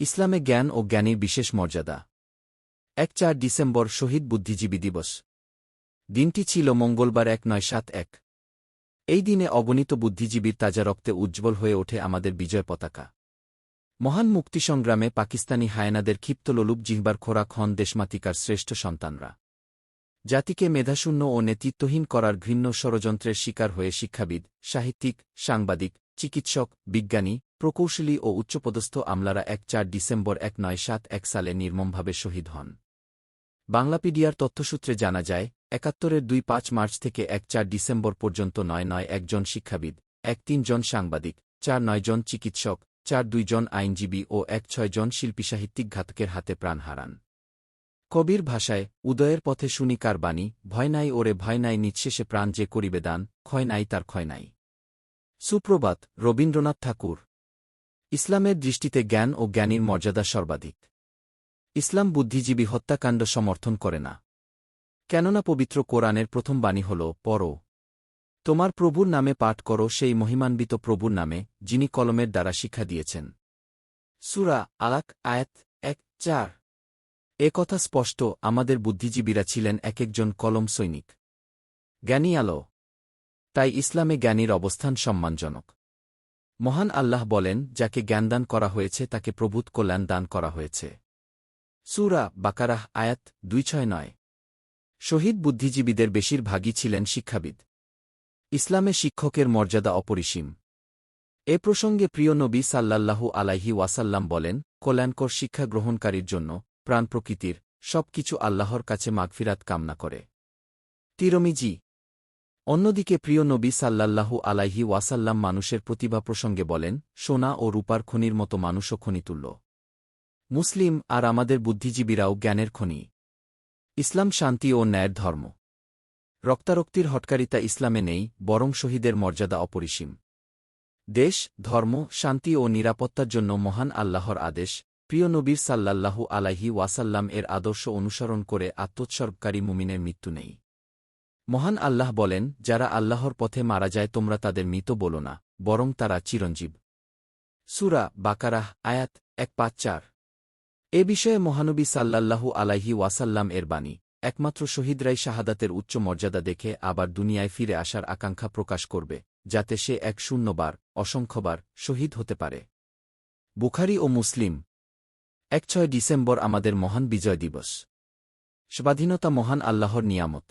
ইসলামে জ্ঞান ও জ্ঞানীর বিশেষ মর্যাদা। এক চার ডিসেম্বর শহীদ বুদ্ধিজীবী দিবস। দিনটি ছিল মঙ্গলবার এক নয় সাত এক। এই দিনে অগণিত বুদ্ধিজীবীর তাজা রক্তে উজ্জ্বল হয়ে ওঠে আমাদের বিজয় পতাকা। মহান মুক্তিসংগ্রামে পাকিস্তানি হায়নাদের ক্ষিপ্ত লোলুপ জিহবার খোরাক হন দেশমাতিকার শ্রেষ্ঠ সন্তানরা। জাতিকে মেধাশূন্য ও নেতৃত্বহীন করার ঘৃণ্য ষড়যন্ত্রের শিকার হয়ে শিক্ষাবিদ, সাহিত্যিক, সাংবাদিক, চিকিৎসক, বিজ্ঞানী প্রকৌশলী ও উচ্চপদস্থ আমলারা এক চার ডিসেম্বর এক নয় সাত এক সালে নির্মমভাবে শহীদ হন। বাংলাপিডিয়ার তথ্যসূত্রে জানা যায়, একাত্তরের দুই পাঁচ মার্চ থেকে এক চার ডিসেম্বর পর্যন্ত নয় নয় একজন শিক্ষাবিদ, এক তিনজন সাংবাদিক, চার নয় জন চিকিৎসক, চার দুইজন আইনজীবী ও এক ছয় জন শিল্পী সাহিত্যিক ঘাতকের হাতে প্রাণ হারান। কবির ভাষায়, উদয়ের পথে শুনি কার বাণী, ভয় নাই ওরে ভয় নাই নিঃশেষে প্রাণ যে করিবে দান, ক্ষয় নাই তার ক্ষয় নাই। সুপ্রভাত, রবীন্দ্রনাথ ঠাকুর। ইসলামের দৃষ্টিতে জ্ঞান ও জ্ঞানীর মর্যাদা সর্বাধিক। ইসলাম বুদ্ধিজীবী হত্যাকাণ্ড সমর্থন করে না। কেননা পবিত্র কোরআনের প্রথম বাণী হল পর তোমার প্রভুর নামে পাঠ করো সেই মহিমান্বিত প্রভুর নামে, যিনি কলমের দ্বারা শিক্ষা দিয়েছেন। সুরা আলাক, আয়াত এক, চার। এ কথা স্পষ্ট, আমাদের বুদ্ধিজীবীরা ছিলেন এক একজন কলম সৈনিক। জ্ঞানী আলো। তাই ইসলামে জ্ঞানীর অবস্থান সম্মানজনক। মহান আল্লাহ বলেন, যাকে জ্ঞানদান করা হয়েছে, তাকে প্রভূত কল্যাণ দান করা হয়েছে। সুরা বাকারাহ আয়াত দুই ছয় নয়। শহীদ বুদ্ধিজীবীদের বেশিরভাগই ছিলেন শিক্ষাবিদ। ইসলামে শিক্ষকের মর্যাদা অপরিসীম। এ প্রসঙ্গে প্রিয় নবী সাল্লাল্লাহু আলাইহি ওয়াসাল্লাম বলেন, কল্যাণকর শিক্ষা গ্রহণকারীর জন্য, প্রাণ প্রকৃতির সব কিছু আল্লাহর কাছে মাগফিরাত কামনা করে। তিরমিজি অন্যদিকে প্রিয় নবী সাল্লাল্লাহু আলাইহি ওয়াসাল্লাম মানুষের প্রতিভা প্রসঙ্গে বলেন, সোনা ও রূপার খনির মতো মানুষও খনিতুল্য। মুসলিম আর আমাদের বুদ্ধিজীবীরাও জ্ঞানের খনি। ইসলাম শান্তি ও ন্যায়ের ধর্ম। রক্তারক্তির হটকারিতা ইসলামে নেই, বরং শহীদের মর্যাদা অপরিসীম। দেশ, ধর্ম, শান্তি ও নিরাপত্তার জন্য মহান আল্লাহর আদেশ, প্রিয় নবীর সাল্লাল্লাহু আলাইহি ওয়াসাল্লাম এর আদর্শ অনুসরণ করে আত্মোৎসর্গকারী মুমিনের মৃত্যু নেই। মহান আল্লাহ বলেন, যারা আল্লাহর পথে মারা যায়, তোমরা তাদের মৃত বলো না, বরং তারা চিরঞ্জীব। সুরা বাকারাহ, আয়াত এক পাঁচ চার। এ বিষয়ে মহানবী সাল্লাল্লাহু আলাইহি ওয়াসাল্লাম এর বাণী। একমাত্র শহীদরাই শাহাদাতের উচ্চ মর্যাদা দেখে আবার দুনিয়ায় ফিরে আসার আকাঙ্ক্ষা প্রকাশ করবে, যাতে সে এক শূন্যবার, অসংখ্যবার শহীদ হতে পারে। বুখারি ও মুসলিম, এক ছয় ডিসেম্বর আমাদের মহান বিজয় দিবস। স্বাধীনতা মহান আল্লাহর নিয়ামত।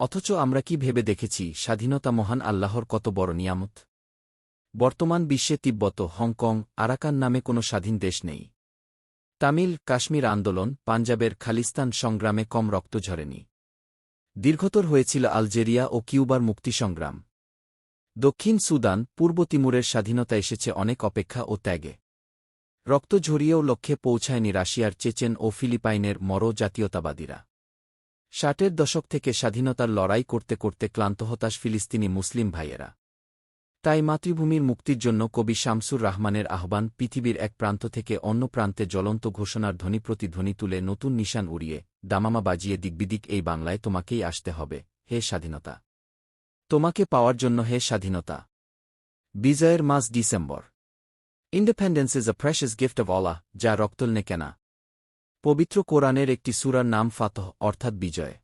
অথচ আমরা কি ভেবে দেখেছি, স্বাধীনতা মহান আল্লাহর কত বড় নিয়ামত? বর্তমান বিশ্বে তিব্বত, হংকং, আরাকান নামে কোনো স্বাধীন দেশ নেই। তামিল, কাশ্মীর আন্দোলন, পাঞ্জাবের খালিস্তান সংগ্রামে কম রক্ত ঝরেনি। দীর্ঘতর হয়েছিল আলজেরিয়া ও কিউবার মুক্তি সংগ্রাম দক্ষিণ সুদান, পূর্ব তিমুরের স্বাধীনতা এসেছে অনেক অপেক্ষা ও ত্যাগে। রক্ত ঝরিয়েও লক্ষ্যে পৌঁছায়নি রাশিয়ার চেচেন ও ফিলিপাইনের মরো জাতীয়তাবাদীরা। ষাটের দশক থেকে স্বাধীনতার লড়াই করতে করতে ক্লান্ত হতাশ ফিলিস্তিনি মুসলিম ভাইয়েরা। তাই মাতৃভূমির মুক্তির জন্য কবি শামসুর রহমানের আহ্বান পৃথিবীর এক প্রান্ত থেকে অন্য প্রান্তে জ্বলন্ত ঘোষণার ধ্বনি প্রতিধ্বনি তুলে নতুন নিশান উড়িয়ে, দামামা বাজিয়ে দিকবিদিক এই বাংলায় তোমাকেই আসতে হবে, হে স্বাধীনতা। তোমাকে পাওয়ার জন্য হে স্বাধীনতা। বিজয়ের মাস December. Independence is a precious gift of অলা যা রক্তলনে কেনা। পবিত্র কোরআনের একটি সুরার নাম ফাতহ, অর্থাৎ বিজয়।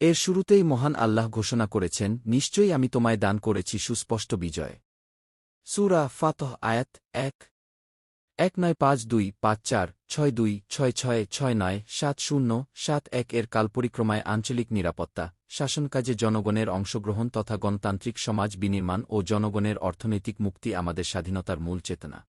এর শুরুতেই মহান আল্লাহ ঘোষণা করেছেন, নিশ্চয়ই আমি তোমায় দান করেছি সুস্পষ্ট বিজয়। সুরা ফাতহ আয়াত এক। এক নয় পাঁচ দুই পাঁচ চার ছয় দুই ছয় ছয় ছয় নয় সাত শূন্য সাত এক এর কালপরিক্রমায় আঞ্চলিক নিরাপত্তা শাসনকাজে জনগণের অংশগ্রহণ তথা গণতান্ত্রিক সমাজ বিনির্মাণ ও জনগণের অর্থনৈতিক মুক্তি আমাদের স্বাধীনতার মূল চেতনা।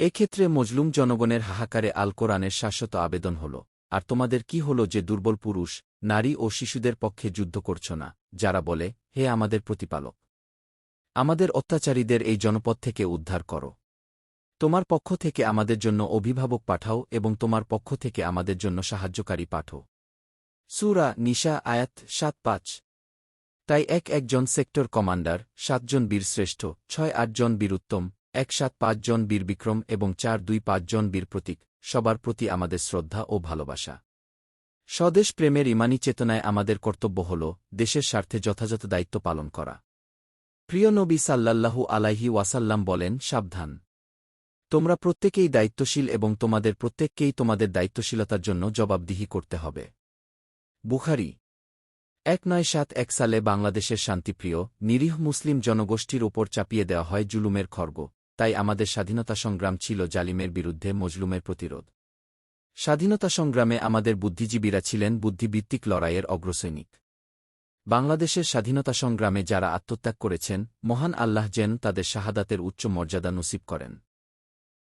এক্ষেত্রে মজলুম জনগণের হাহাকারে আল কোরআনের শাশ্বত আবেদন হল, আর তোমাদের কি হল যে দুর্বল পুরুষ, নারী ও শিশুদের পক্ষে যুদ্ধ করছ না, যারা বলে, হে আমাদের প্রতিপালক, আমাদের অত্যাচারীদের এই জনপদ থেকে উদ্ধার করো। তোমার পক্ষ থেকে আমাদের জন্য অভিভাবক পাঠাও এবং তোমার পক্ষ থেকে আমাদের জন্য সাহায্যকারী পাঠো সুরা নিশা আয়াত সাত পাঁচ। তাই এক একজন সেক্টর কমান্ডার, সাতজন বীরশ্রেষ্ঠ, ছয় আটজন বীর উত্তম এক সাত পাঁচজন বীর বিক্রম এবং চার দুই পাঁচজন বীর প্রতীক, সবার প্রতি আমাদের শ্রদ্ধা ও ভালোবাসা। স্বদেশ প্রেমের ইমানি চেতনায় আমাদের কর্তব্য হল দেশের স্বার্থে যথাযথ দায়িত্ব পালন করা। প্রিয় নবী সাল্লাল্লাহু আলাইহি ওয়াসাল্লাম বলেন, সাবধান। তোমরা প্রত্যেকেই দায়িত্বশীল এবং তোমাদের প্রত্যেককেই তোমাদের দায়িত্বশীলতার জন্য জবাবদিহি করতে হবে। বুখারি এক নয় সাত এক সালে বাংলাদেশের শান্তিপ্রিয়, নিরীহ মুসলিম জনগোষ্ঠীর ওপর চাপিয়ে দেওয়া হয় জুলুমের খর্গ। তাই আমাদের স্বাধীনতা সংগ্রাম ছিল জালিমের বিরুদ্ধে মজলুমের প্রতিরোধ। স্বাধীনতা সংগ্রামে আমাদের বুদ্ধিজীবীরা ছিলেন বুদ্ধিভিত্তিক লড়াইয়ের অগ্রসৈনিক। বাংলাদেশের স্বাধীনতা সংগ্রামে যারা আত্মত্যাগ করেছেন, মহান আল্লাহ যেন তাদের শাহাদাতের উচ্চ মর্যাদা নসিব করেন।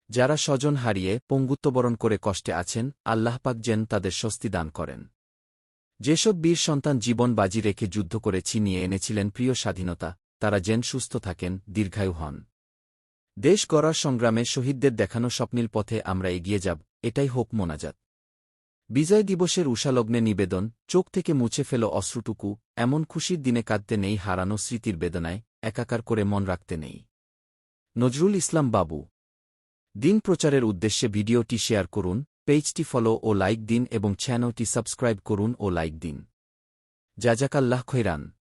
যারা স্বজন হারিয়ে পঙ্গুত্ববরণ করে কষ্টে আছেন, আল্লাহ পাক যেন তাদের স্বস্তি দান করেন। যেসব বীর সন্তান জীবন বাজি রেখে যুদ্ধ করে ছিনিয়ে এনেছিলেন প্রিয় স্বাধীনতা, তারা যেন সুস্থ থাকেন, দীর্ঘায়ু হন। দেশ গড়ার সংগ্রামে শহীদদের দেখানো স্বপ্নিল পথে আমরা এগিয়ে যাব, এটাই হোক মোনাজাত। বিজয় দিবসের উষালগ্নে নিবেদন, চোখ থেকে মুছে ফেল অশ্রুটুকু, এমন খুশির দিনে কাঁদতে নেই, হারানো স্মৃতির বেদনায় একাকার করে মন রাখতে নেই। নজরুল ইসলাম বাবু। দিন প্রচারের উদ্দেশ্যে ভিডিওটি শেয়ার করুন, পেজটি ফলো ও লাইক দিন এবং চ্যানেলটি সাবস্ক্রাইব করুন ও লাইক দিন। জাজাকাল্লাহ খৈরান।